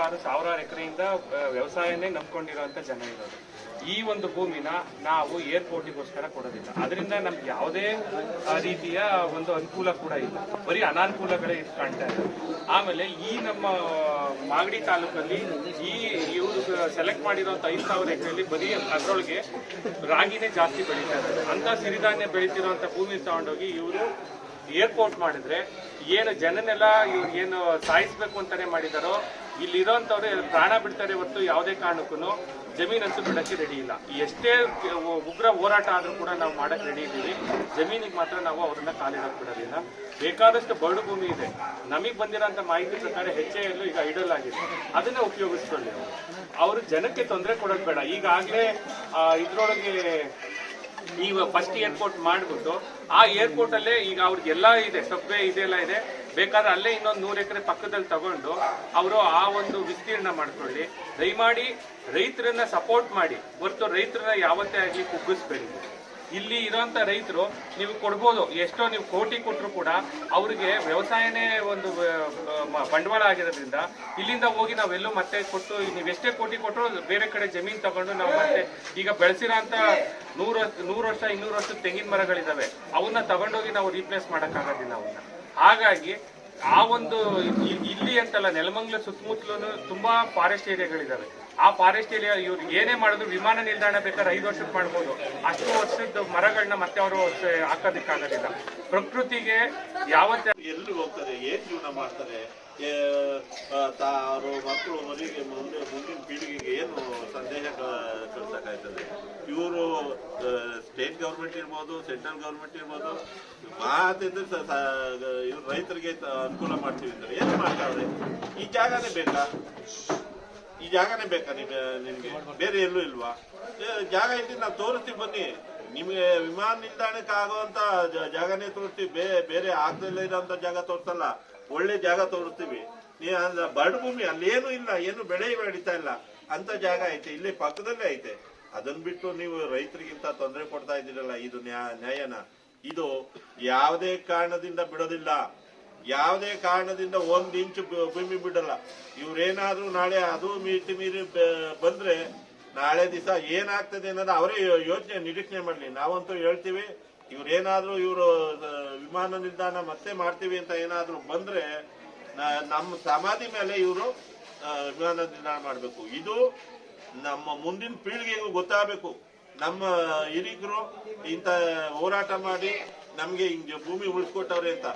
ಸಾವಿರಾರು ಸಾವಿರಾರು ಎಕರೆಯಿಂದ ವ್ಯವಸಾಯನೇ ನಂಬ್ಕೊಂಡಿರುವಂತ ಜನ ಇರೋದು. ಈ ಒಂದು ಭೂಮಿನ ನಾವು ಏರ್ಪೋರ್ಟಿಗೋಸ್ಕರ ಕೊಡೋದಿಲ್ಲ. ಅದರಿಂದ ನಮ್ಗೆ ಯಾವುದೇ ರೀತಿಯ ಒಂದು ಅನುಕೂಲ ಕೂಡ ಇಲ್ಲ. ಬರೀ ಅನಾನುಕೂಲಗಳೇ ಇದು ಕಾಣ್ತಾ ಇದೆ. ಆಮೇಲೆ ಈ ನಮ್ಮ, ಮಾಗಡಿ ತಾಲೂಕಲ್ಲಿ ಈ, ಇವರು ಸೆಲೆಕ್ಟ್ ಮಾಡಿರೋಂಥ ಐದು ಸಾವಿರ ಎಕರೆಯಲ್ಲಿ ಬರೀ ಅದರೊಳಗೆ ರಾಗಿನೇ ಜಾಸ್ತಿ ಬೆಳೀತಾ ಇದೆ ಅಂತ ಸಿರಿಧಾನ್ಯ ಬೆಳೀತಿರೋಂಥ ಭೂಮಿ ತಗೊಂಡೋಗಿ ಇವರು ಏರ್ಪೋರ್ಟ್ ಮಾಡಿದ್ರೆ ಏನು ಜನನೆಲ್ಲ ಇವ್ರು ಏನು ಸಾಯಿಸ್ಬೇಕು ಅಂತಾನೆ ಮಾಡಿದಾರೋ ಇಲ್ಲಿರೋಂಥವ್ರು ಪ್ರಾಣ ಬಿಡ್ತಾರೆ ಹೊರತು ಯಾವುದೇ ಕಾರಣಕ್ಕೂ ಜಮೀನಂತೂ ಬಿಡಕ್ಕೆ ರೆಡಿ ಇಲ್ಲ. ಎಷ್ಟೇ ಉಗ್ರ ಹೋರಾಟ ಆದರೂ ಕೂಡ ನಾವು ಮಾಡಕ್ಕೆ ರೆಡಿ ಇದ್ದೀವಿ. ಜಮೀನಿಗೆ ಮಾತ್ರ ನಾವು ಅವ್ರನ್ನ ಕಾಲಿಡಕ್ ಬಿಡೋದಿಲ್ಲ. ಬೇಕಾದಷ್ಟು ಬರಡು ಭೂಮಿ ಇದೆ. ನಮಗೆ ಬಂದಿರೋಂಥ ಮಾಹಿತಿ ಪ್ರಕಾರ ಹೆಚ್ಚೆ ಎಲ್ಲೂ ಈಗ ಐಡಲ್ ಆಗಿದೆ. ಅದನ್ನ ಉಪಯೋಗಿಸ್ಕೊಳ್ಳಿ ಅವರು. ಜನಕ್ಕೆ ತೊಂದರೆ ಕೊಡೋದು ಬೇಡ. ಈಗಾಗಲೇ ಇದ್ರೊಳಗೆ ಈಗ ಫಸ್ಟ್ ಏರ್ಪೋರ್ಟ್ ಮಾಡಿಬಿಟ್ಟು ಆ ಏರ್ಪೋರ್ಟ್ ಅಲ್ಲೇ ಈಗ ಅವ್ರಿಗೆಲ್ಲ ಇದೆ ಸಬ್ವೆ ಇದೆಲ್ಲ ಇದೆ. ಬೇಕಾದ್ರೆ ಅಲ್ಲೇ ಇನ್ನೊಂದು ನೂರು ಎಕರೆ ಪಕ್ಕದಲ್ಲಿ ತಗೊಂಡು ಅವರು ಆ ಒಂದು ವಿಸ್ತೀರ್ಣ ಮಾಡ್ಕೊಳ್ಳಿ. ದಯಮಾಡಿ ರೈತರನ್ನ ಸಪೋರ್ಟ್ ಮಾಡಿ. ಹೊರತು ರೈತರನ್ನ ಯಾವತ್ತೇ ಆಗಲಿ ಕುಗ್ಗಿಸ್ಬೇಡಿ. ಇಲ್ಲಿ ಇರೋಂಥ ರೈತರು ನೀವು ಕೊಡ್ಬೋದು. ಎಷ್ಟೋ ನೀವು ಕೋಟಿ ಕೊಟ್ಟರು ಕೂಡ ಅವರಿಗೆ ವ್ಯವಸಾಯನೇ ಒಂದು ಬಂಡವಾಳ ಆಗಿರೋದ್ರಿಂದ ಇಲ್ಲಿಂದ ಹೋಗಿ ನಾವೆಲ್ಲೂ ಮತ್ತೆ ಕೊಟ್ಟು, ನೀವು ಎಷ್ಟೇ ಕೋಟಿ ಕೊಟ್ಟರು ಬೇರೆ ಕಡೆ ಜಮೀನು ತಗೊಂಡು ನಾವು ಮತ್ತೆ ಈಗ ಬೆಳೆಸಿರೋಂಥ ನೂರ, ನೂರು ವರ್ಷ, ಇನ್ನೂರು ವರ್ಷದ ತೆಂಗಿನ ಮರಗಳಿದ್ದಾವೆ ಅವನ್ನ ತಗೊಂಡೋಗಿ ನಾವು ರೀಪ್ಲೇಸ್ ಮಾಡೋಕ್ಕಾಗೋದಿಲ್ಲ ಅವನ್ನ. ಹಾಗಾಗಿ ಆ ಒಂದು ಇಲ್ಲಿ ಅಂತಲ್ಲ, ನೆಲಮಂಗ್ಲ ಸುತ್ತಮುತ್ತಲೂ ತುಂಬಾ ಫಾರೆಸ್ಟ್ ಏರಿಯಾಗಳಿದಾವೆ. ಆ ಫಾರೆಸ್ಟ್ ಏರಿಯಾ ಇವ್ರು ಏನೇ ಮಾಡಿದ್ರು ವಿಮಾನ ನಿಲ್ದಾಣ ಬೇಕಾದ್ರೆ ಐದು ವರ್ಷಕ್ಕೆ ಮಾಡ್ಬೋದು. ಅಷ್ಟು ವರ್ಷದ ಮರಗಳನ್ನ ಮತ್ತೆ ಅವರು ಹಾಕೋದಕ್ಕಾಗೋದಿಲ್ಲ. ಪ್ರಕೃತಿಗೆ ಯಾವತ್ತೆ ಎಲ್ಲಿ ಹೋಗ್ತಾರೆ, ಏನ್ ಜೀವನ ಮಾಡ್ತಾರೆ? ತಾರು ಮಕ್ಕಳು ಮರಿಗೆ ಮುಂದೆ ಮುಂದಿನ ಪೀಳಿಗೆಗೆ ಏನು ಸಂದೇಶ ಕಳ್ಸೋಕ್ಕಾಯ್ತದೆ? ಇವರು ಸ್ಟೇಟ್ ಗೌರ್ಮೆಂಟ್ ಇರ್ಬೋದು ಸೆಂಟ್ರಲ್ ಗೌರ್ಮೆಂಟ್ ಇರ್ಬೋದು, ಮಾತಿದ್ರೆ ಇವ್ರು ರೈತರಿಗೆ ಅನುಕೂಲ ಮಾಡ್ತೀವಿ ಅಂದ್ರೆ ಏನು ಮಾಡ್ತಾವ್ರೆ? ಈ ಜಾಗನೇ ಬೇಕಾ? ಈ ಜಾಗನೇ ಬೇಕಾ ನಿಮ್ಗೆ ನಿಮ್ಗೆ? ಬೇರೆ ಎಲ್ಲೂ ಇಲ್ವಾ? ಜಾಗ ಇದ್ದೀನಿ ನಾವು ತೋರಿಸ್ತೀವಿ ಬನ್ನಿ. ನಿಮಗೆ ವಿಮಾನ ನಿಲ್ದಾಣಕ್ಕೆ ಆಗುವಂತ ಜಾಗನೇ ತೋರಿಸ್ತೀವಿ ಬೇರೆ ಆಗದಲ್ಲೇ ಇರೋಂಥ ಜಾಗ ತೋರಿಸಲ್ಲ. ಒಳ್ಳೆ ಜಾಗ ತೋರಿಸ್ತೀವಿ. ಬರಡು ಭೂಮಿ ಅಲ್ಲಿ ಏನು ಇಲ್ಲ, ಏನು ಬೆಳೆ ಬೆಳೀತಾ ಇಲ್ಲ. ಅಂತ ಜಾಗ ಐತೆ, ಇಲ್ಲಿ ಪಕ್ಕದಲ್ಲೇ ಐತೆ. ಅದನ್ನ ಬಿಟ್ಟು ನೀವು ರೈತರಿಗಿಂತ ತೊಂದರೆ ಕೊಡ್ತಾ ಇದ್ದೀರಲ್ಲ, ಇದು ನ್ಯಾ- ನ್ಯಾಯನ. ಇದು ಯಾವುದೇ ಕಾರಣದಿಂದ ಬಿಡೋದಿಲ್ಲ. ಯಾವುದೇ ಕಾರಣದಿಂದ ಒಂದು ಇಂಚು ಭೂಮಿ ಬಿಡಲ್ಲ. ಇವ್ರೇನಾದ್ರೂ ನಾಳೆ ಅದು ಮೀಟಿ ಮೀರಿ ಬಂದ್ರೆ ನಾಳೆ ದಿವಸ ಏನಾಗ್ತದೆ ಅನ್ನೋದು ಅವರೇ ಯೋಚನೆ ನಿರೀಕ್ಷಣೆ ಮಾಡಲಿ. ನಾವಂತೂ ಹೇಳ್ತೀವಿ, ಇವ್ರೇನಾದ್ರೂ ಇವರು ವಿಮಾನ ನಿಲ್ದಾಣ ಮತ್ತೆ ಮಾಡ್ತೀವಿ ಅಂತ ಏನಾದ್ರೂ ಬಂದ್ರೆ ನಮ್ಮ ಸಮಾಧಿ ಮೇಲೆ ಇವರು ವಿಮಾನ ನಿಲ್ದಾಣ ಮಾಡಬೇಕು. ಇದು ನಮ್ಮ ಮುಂದಿನ ಪೀಳಿಗೆಗೂ ಗೊತ್ತಾಗಬೇಕು. ನಮ್ಮ ಹಿರಿಕರು ಇಂಥ ಹೋರಾಟ ಮಾಡಿ ನಮಗೆ ಹಿಂಗೆ ಭೂಮಿ ಉಳಿಸ್ಕೊಟ್ಟವ್ರೆ ಅಂತ.